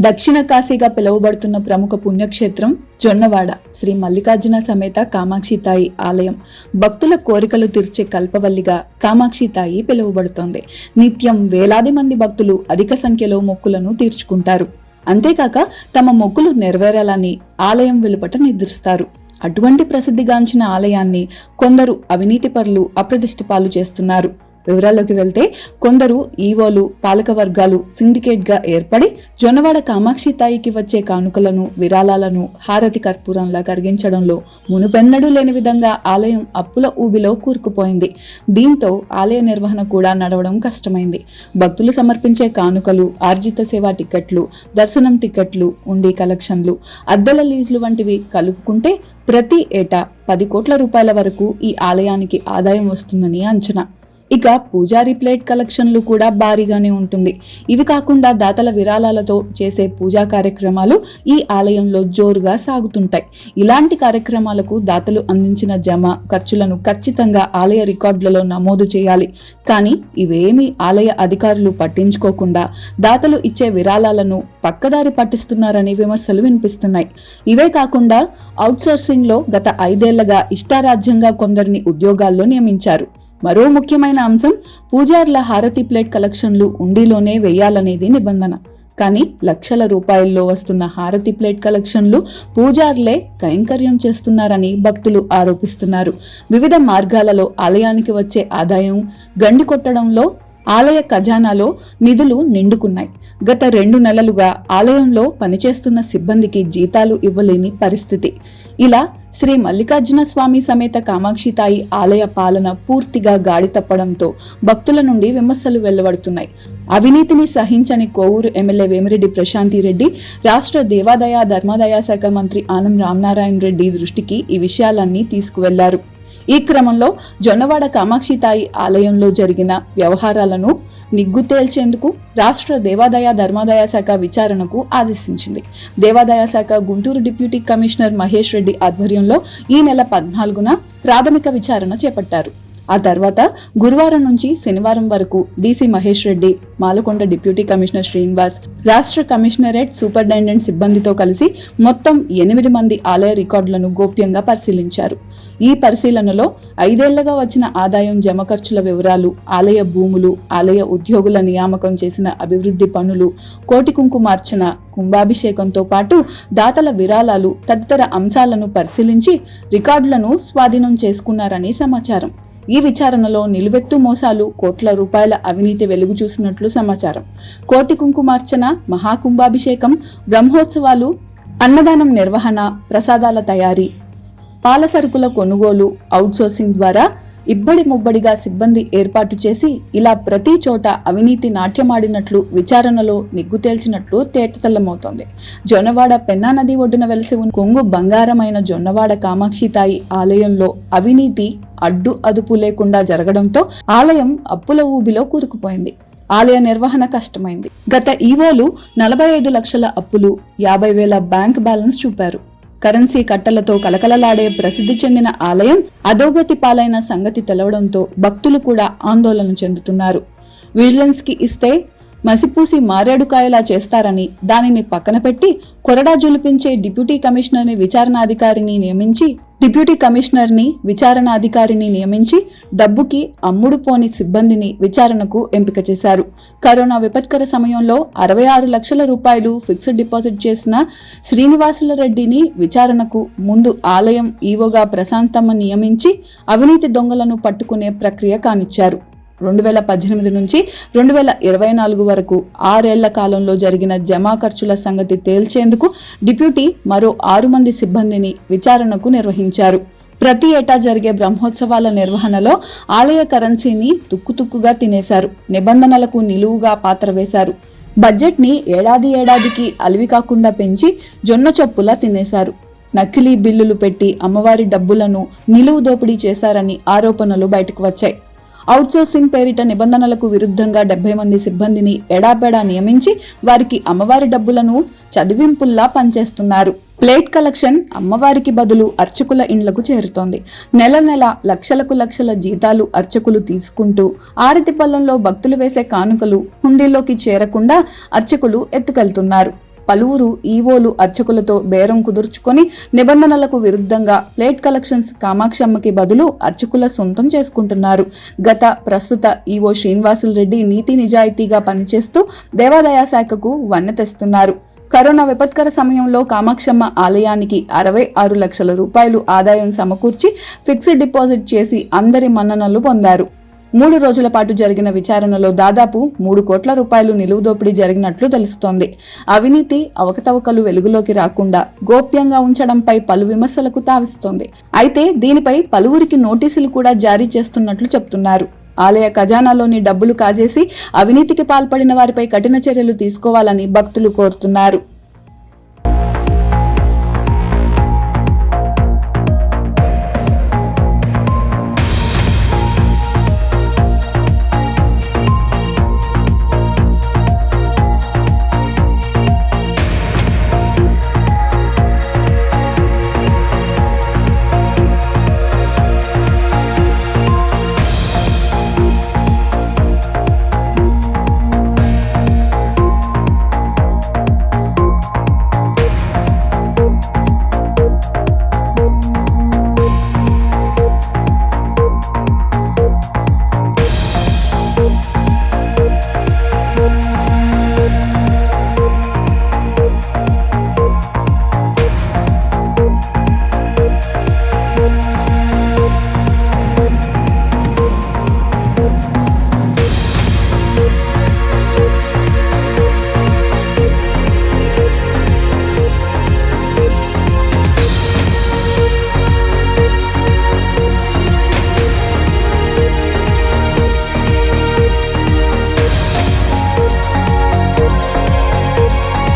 దక్షిణ కాశీగా పిలువబడుతున్న ప్రముఖ పుణ్యక్షేత్రం జొన్నవాడ శ్రీ మల్లికార్జున సమేత కామాక్షి తాయి ఆలయం. భక్తుల కోరికలు తీర్చే కల్పవల్లిగా కామాక్షి తాయి పిలువబడుతోంది. నిత్యం వేలాది మంది భక్తులు అధిక సంఖ్యలో మొక్కులను తీర్చుకుంటారు. అంతేకాక తమ మొక్కులు నెరవేరాలని ఆలయం వెలుపట నిద్రిస్తారు అటువంటి ప్రసిద్ధిగాంచిన ఆలయాన్ని కొందరు అవినీతిపరులు అప్రదిష్టపాలు చేస్తున్నారు. వివరాల్లోకి వెళ్తే కొందరు ఈవోలు పాలక వర్గాలు సిండికేట్గా ఏర్పడి జొన్నవాడ కామాక్షి తాయికి వచ్చే కానుకలను విరాళాలను హారతి కర్పూరంలా కరిగించడంలో మునుపెన్నడూ లేని విధంగా ఆలయం అప్పుల ఊబిలో కూరుకుపోయింది. దీంతో ఆలయ నిర్వహణ కూడా నడవడం కష్టమైంది. భక్తులు సమర్పించే కానుకలు ఆర్జిత సేవా టికెట్లు దర్శనం టికెట్లు ఉండి కలెక్షన్లు అద్దెల లీజులు వంటివి కలుపుకుంటే ప్రతి ఏటా పది కోట్ల రూపాయల వరకు ఈ ఆలయానికి ఆదాయం వస్తుందని అంచనా. ఇక పూజారి ప్లేట్ కలెక్షన్లు కూడా భారీగానే ఉంటుంది. ఇవి కాకుండా దాతల విరాళాలతో చేసే పూజా కార్యక్రమాలు ఈ ఆలయంలో జోరుగా సాగుతుంటాయి. ఇలాంటి కార్యక్రమాలకు దాతలు అందించిన జమ ఖర్చులను ఖచ్చితంగా ఆలయ రికార్డులలో నమోదు చేయాలి. కానీ ఇవేమీ ఆలయ అధికారులు పట్టించుకోకుండా దాతలు ఇచ్చే విరాళాలను పక్కదారి పట్టిస్తున్నారని విమర్శలు వినిపిస్తున్నాయి. ఇవే కాకుండా అవుట్సోర్సింగ్లో గత ఐదేళ్ళగా ఇష్టారాజ్యంగా కొందరిని ఉద్యోగాల్లో నియమించారు. మరో ముఖ్యమైన అంశం పూజార్ల హారతి ప్లేట్ కలెక్షన్లు ఉండిలోనే వేయాలనేది నిబంధన. కానీ లక్షల రూపాయల్లో వస్తున్న హారతి ప్లేట్ కలెక్షన్లు పూజార్లే కైంకర్యం చేస్తున్నారని భక్తులు ఆరోపిస్తున్నారు. వివిధ మార్గాలలో ఆలయానికి వచ్చే ఆదాయం గండి కొట్టడంలో ఆలయ ఖజానాలో నిధులు నిండుకున్నాయి. గత రెండు నెలలుగా ఆలయంలో పనిచేస్తున్న సిబ్బందికి జీతాలు ఇవ్వలేని పరిస్థితి. ఇలా శ్రీ మల్లికార్జున స్వామి సమేత కామాక్షి తాయి ఆలయ పాలన పూర్తిగా గాడి తప్పడంతో భక్తుల నుండి విమర్శలు వెలువడుతున్నాయి. అవినీతిని సహించని కోవూరు ఎమ్మెల్యే వేమిరెడ్డి ప్రశాంతి రెడ్డి రాష్ట్ర దేవాదాయ ధర్మాదాయ శాఖ మంత్రి ఆనం రామనారాయణ రెడ్డి దృష్టికి ఈ విషయాలన్నీ తీసుకువెళ్ళారు. ఈ క్రమంలో జొన్నవాడ కామాక్షి తాయి ఆలయంలో జరిగిన వ్యవహారాలను నిగ్గు తేల్చేందుకు రాష్ట్ర దేవాదాయ ధర్మాదాయ శాఖ విచారణకు ఆదేశించింది. దేవాదాయ శాఖ గుంటూరు డిప్యూటీ కమిషనర్ మహేష్ రెడ్డి ఆధ్వర్యంలో ఈ నెల పద్నాలుగున ప్రాథమిక విచారణ చేపట్టారు. ఆ తర్వాత గురువారం నుంచి శనివారం వరకు DC Mahesh Reddy Malakonda deputy commissioner Srinivas రాష్ట్ర కమిషనరేట్ సూపరింటెండెంట్ సిబ్బందితో కలిసి మొత్తం ఎనిమిది మంది ఆలయ రికార్డులను గోప్యంగా పరిశీలించారు. ఈ పరిశీలనలో ఐదేళ్ళగా వచ్చిన ఆదాయం జమ ఖర్చుల వివరాలు ఆలయ భూములు ఆలయ ఉద్యోగుల నియామకం చేసిన అభివృద్ధి పనులు కోటి కుంకుమార్చన కుంభాభిషేకంతో పాటు దాతల విరాళాలు తదితర అంశాలను పరిశీలించి రికార్డులను స్వాధీనం చేసుకున్నారని సమాచారం. ఈ విచారణలో నిలువెత్తు మోసాలు కోట్ల రూపాయల అవినీతి వెలుగు చూసినట్లు సమాచారం. కోటి కుంకుమార్చన మహాకుంభాభిషేకం బ్రహ్మోత్సవాలు అన్నదానం నిర్వహణ ప్రసాదాల తయారీ పాల సరుకుల కొనుగోలు అవుట్సోర్సింగ్ ద్వారా ఇబ్బడి ముబ్బడిగా సిబ్బంది ఏర్పాటు చేసి ఇలా ప్రతి చోట అవినీతి నాట్యమాడినట్లు విచారణలో నిగ్గు తేల్చినట్లు తేటతెల్లమవుతోంది. జొన్నవాడ పెన్నా నది ఒడ్డున వెలిసి ఉన్న కొంగు బంగారమైన జొన్నవాడ కామాక్షి తాయి ఆలయంలో అవినీతి అడ్డు అదుపు లేకుండా జరగడంతో ఆలయం అప్పుల ఊబిలో కూరుకుపోయింది. ఆలయ నిర్వహణ కష్టమైంది. గత ఈవోలు నలభై ఐదు లక్షల అప్పులు యాభై వేల బ్యాంక్ బ్యాలెన్స్ చూపారు. కరెన్సీ కట్టలతో కలకలలాడే ప్రసిద్ధి చెందిన ఆలయం అధోగతి పాలైన సంగతి తెలవడంతో భక్తులు కూడా ఆందోళన చెందుతున్నారు. విజిలెన్స్కి ఇస్తే మసిపూసి మారేడుకాయలా చేస్తారని దానిని పక్కన పెట్టి కొరడా జులిపించే డిప్యూటీ కమిషనర్ని విచారణాధికారిని నియమించి డిప్యూటీ కమిషనర్ని విచారణాధికారిని నియమించి డబ్బుకి అమ్ముడు పోని సిబ్బందిని విచారణకు ఎంపిక చేశారు. కరోనా విపత్కర సమయంలో అరవై ఆరు లక్షల రూపాయలు ఫిక్స్డ్ డిపాజిట్ చేసిన శ్రీనివాసుల రెడ్డిని విచారణకు ముందు ఆలయం ఈవోగా ప్రశాంతమ్మ నియమించి అవినీతి దొంగలను పట్టుకునే ప్రక్రియ కానిచ్చారు. రెండు వేల పద్దెనిమిది నుంచి రెండు వేల ఇరవై నాలుగు వరకు ఆరేళ్ళ కాలంలో జరిగిన జమా ఖర్చుల సంగతి తేల్చేందుకు డిప్యూటీ మరో ఆరు మంది సిబ్బందిని విచారణకు నిర్వహించారు. ప్రతి ఏటా జరిగే బ్రహ్మోత్సవాల నిర్వహణలో ఆలయ కరెన్సీని తుక్కుతుక్కుగా తినేశారు. నిబంధనలకు నిలువుగా పాత్ర వేశారు. బడ్జెట్ని ఏడాది ఏడాదికి అలివి కాకుండా పెంచి జొన్న చొప్పులా తినేశారు. నకిలీ బిల్లులు పెట్టి అమ్మవారి డబ్బులను నిలువు దోపిడీ చేశారని ఆరోపణలు బయటకు వచ్చాయి. అవుట్సోర్సింగ్ పేరిట నిబంధనలకు విరుద్ధంగా డెబ్బై మంది సిబ్బందిని ఎడాపెడా నియమించి వారికి అమ్మవారి డబ్బులను చదివింపుల్లా పనిచేస్తున్నారు. ప్లేట్ కలెక్షన్ అమ్మవారికి బదులు అర్చకుల ఇండ్లకు చేరుతోంది. నెల నెల లక్షలకు లక్షల జీతాలు అర్చకులు తీసుకుంటూ ఆరతి పళ్ళంలో భక్తులు వేసే కానుకలు హుండీలోకి చేరకుండా అర్చకులు ఎత్తుకెళ్తున్నారు. పలువురు ఈవోలు అర్చకులతో బేరం కుదుర్చుకొని నిబంధనలకు విరుద్ధంగా ప్లేట్ కలెక్షన్స్ కామాక్షమ్మకి బదులు అర్చకుల సొంతం చేసుకుంటున్నారు. గత ప్రస్తుత ఈవో శ్రీనివాసులు రెడ్డి నీతి నిజాయితీగా పనిచేస్తూ దేవాదాయ శాఖకు వన్నె తెస్తున్నారు. కరోనా విపత్కర సమయంలో కామాక్షమ్మ ఆలయానికి అరవై ఆరు లక్షల రూపాయలు ఆదాయం సమకూర్చి ఫిక్స్డ్ డిపాజిట్ చేసి అందరి మన్ననలు పొందారు. మూడు రోజుల పాటు జరిగిన విచారణలో దాదాపు మూడు కోట్ల రూపాయలు నిలువు దోపిడీ జరిగినట్లు తెలుస్తోంది. అవినీతి అవకతవకలు వెలుగులోకి రాకుండా గోప్యంగా ఉంచడంపై పలు విమర్శలకు తావిస్తోంది. అయితే దీనిపై పలువురికి నోటీసులు కూడా జారీ చేస్తున్నట్లు చెప్తున్నారు. ఆలయ ఖజానాలోని డబ్బులు కాజేసి అవినీతికి పాల్పడిన వారిపై కఠిన చర్యలు తీసుకోవాలని భక్తులు కోరుతున్నారు.